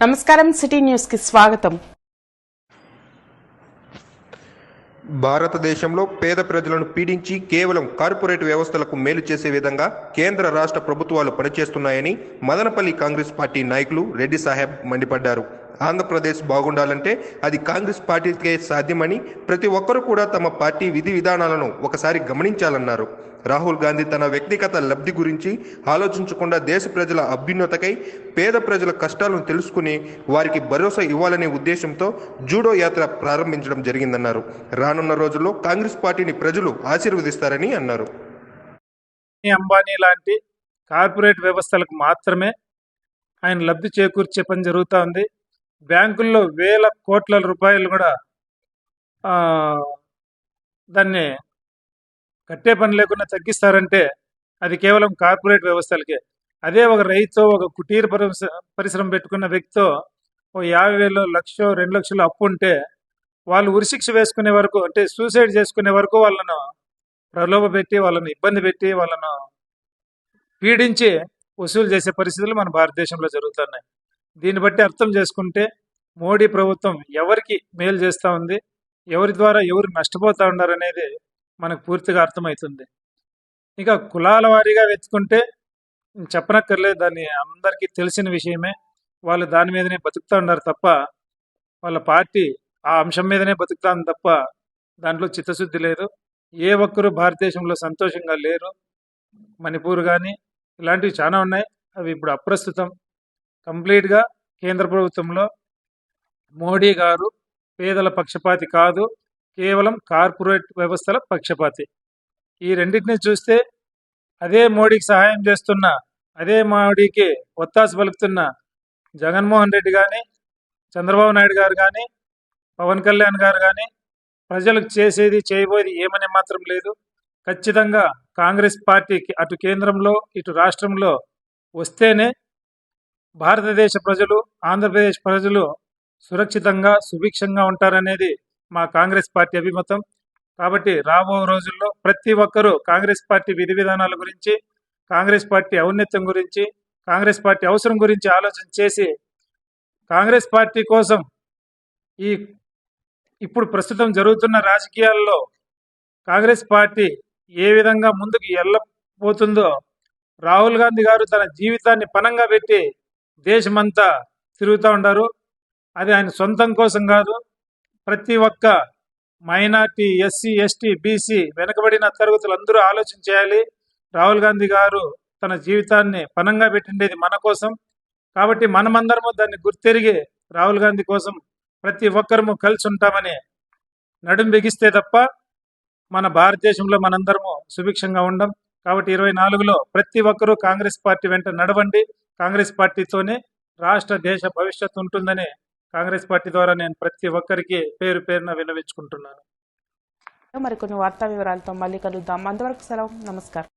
నమస్కారం సిటీ న్యూస్కి స్వాగతం. భారతదేశంలో పేద ప్రజలను పీడించి కేవలం కార్పొరేట్ వ్యవస్థలకు మేలు చేసే విధంగా కేంద్ర రాష్ట్ర ప్రభుత్వాలు పనిచేస్తున్నాయని మదనపల్లి కాంగ్రెస్ పార్టీ నాయకులు రెడ్డి సాహెబ్ మండిపడ్డారు. ఆంధ్రప్రదేశ్ బాగుండాలంటే అది కాంగ్రెస్ పార్టీకే సాధ్యమని ప్రతి ఒక్కరూ కూడా తమ పార్టీ విధి విధానాలను ఒకసారి గమనించాలన్నారు. రాహుల్ గాంధీ తన వ్యక్తిగత లబ్ధి గురించి ఆలోచించకుండా దేశ ప్రజల అభ్యున్నతకై పేద ప్రజల కష్టాలను తెలుసుకుని వారికి భరోసా ఇవ్వాలనే ఉద్దేశంతో జూడో యాత్ర ప్రారంభించడం జరిగిందన్నారు. రానున్న రోజుల్లో కాంగ్రెస్ పార్టీని ప్రజలు ఆశీర్వదిస్తారని అన్నారు. అంబానీ లాంటి కార్పొరేట్ వ్యవస్థలకు మాత్రమే ఆయన లబ్ధి చేకూర్చే పని జరుగుతూ ఉంది. బ్యాంకుల్లో వేల కోట్ల రూపాయలు కూడా దాన్ని కట్టే పని లేకుండా తగ్గిస్తారంటే అది కేవలం కార్పొరేట్ వ్యవస్థలకే. అదే ఒక రైతు ఒక కుటీర పరిశ్ర- పరిశ్రమ పెట్టుకున్న వ్యక్తితో ఓ యాభై వేలు లక్ష రెండు లక్షలు అప్పు ఉంటే వాళ్ళు ఉరిశిక్ష వేసుకునే వరకు అంటే సూసైడ్ చేసుకునే వరకు వాళ్ళను ప్రలోభ పెట్టి వాళ్ళని ఇబ్బంది పెట్టి వాళ్ళను పీడించి వసూలు చేసే పరిస్థితులు మన భారతదేశంలో జరుగుతున్నాయి. దీన్ని బట్టి అర్థం చేసుకుంటే మోడీ ప్రభుత్వం ఎవరికి మేలు చేస్తూ ఉంది ఎవరి ద్వారా ఎవరు నష్టపోతూ ఉన్నారు అనేది మనకు పూర్తిగా అర్థమవుతుంది. ఇక కులాల వారీగా వెతుకుంటే చెప్పనక్కర్లేదు దాన్ని అందరికీ తెలిసిన విషయమే. వాళ్ళు దాని మీదనే బతుకుతూ ఉన్నారు తప్ప వాళ్ళ పార్టీ ఆ అంశం మీదనే బతుకుతాను తప్ప దాంట్లో చిత్తశుద్ధి లేదు. ఏ ఒక్కరూ భారతదేశంలో సంతోషంగా లేరు. మణిపూర్ కానీ ఇలాంటివి చాలా ఉన్నాయి. అవి ఇప్పుడు అప్రస్తుతం కంప్లీట్గా కేంద్ర ప్రభుత్వంలో మోడీ గారు పేదల పక్షపాతి కాదు కేవలం కార్పొరేట్ వ్యవస్థల పక్షపాతి. ఈ రెండింటిని చూస్తే అదే మోడీకి సహాయం చేస్తున్న అదే మోడీకి ఒత్తాసు పలుకుతున్న జగన్మోహన్ రెడ్డి కానీ చంద్రబాబు నాయుడు గారు కానీ పవన్ కళ్యాణ్ గారు కానీ ప్రజలకు చేసేది చేయబోయేది ఏమని మాత్రం లేదు. ఖచ్చితంగా కాంగ్రెస్ పార్టీకి అటు కేంద్రంలో ఇటు రాష్ట్రంలో వస్తేనే భారతదేశ ప్రజలు ఆంధ్రప్రదేశ్ ప్రజలు సురక్షితంగా సుభిక్షంగా ఉంటారనేది మా కాంగ్రెస్ పార్టీ అభిమతం. కాబట్టి రాబో రోజుల్లో ప్రతి ఒక్కరూ కాంగ్రెస్ పార్టీ విధి విధానాల గురించి కాంగ్రెస్ పార్టీ ఔన్నత్యం గురించి కాంగ్రెస్ పార్టీ అవసరం గురించి ఆలోచన చేసి కాంగ్రెస్ పార్టీ కోసం ఈ ఇప్పుడు ప్రస్తుతం జరుగుతున్న రాజకీయాల్లో కాంగ్రెస్ పార్టీ ఏ విధంగా ముందుకు వెళ్ళబోతుందో రాహుల్ గాంధీ గారు తన జీవితాన్ని పనంగా పెట్టి దేశమంతా తిరుగుతూ ఉంటారు అది ఆయన సొంతం కోసం కాదు. ప్రతి ఒక్క మైనార్టీ ఎస్సీ ఎస్టీ బీసీ వెనకబడిన తరగతులు అందరూ ఆలోచన చేయాలి. రాహుల్ గాంధీ గారు తన జీవితాన్ని పనంగా పెట్టిండేది మన కోసం. కాబట్టి మనమందరము దాన్ని గుర్తెరిగి రాహుల్ గాంధీ కోసం ప్రతి ఒక్కరము కలిసి ఉంటామని నడుం బిగిస్తే తప్ప మన భారతదేశంలో మనందరము సుభిక్షంగా ఉండం. కాబట్టి ఇరవై నాలుగులో ప్రతి ఒక్కరూ కాంగ్రెస్ పార్టీ వెంట నడవండి. కాంగ్రెస్ పార్టీతోనే రాష్ట్ర దేశ భవిష్యత్తు ఉంటుందని కాంగ్రెస్ పార్టీ ద్వారా నేను ప్రతి ఒక్కరికి పేరు పేరున విన్నవించుకుంటున్నాను. మరికొన్ని వార్తా వివరాలతో మళ్ళీ కలుద్దాం. అంతవరకు సెలవు. నమస్కారం.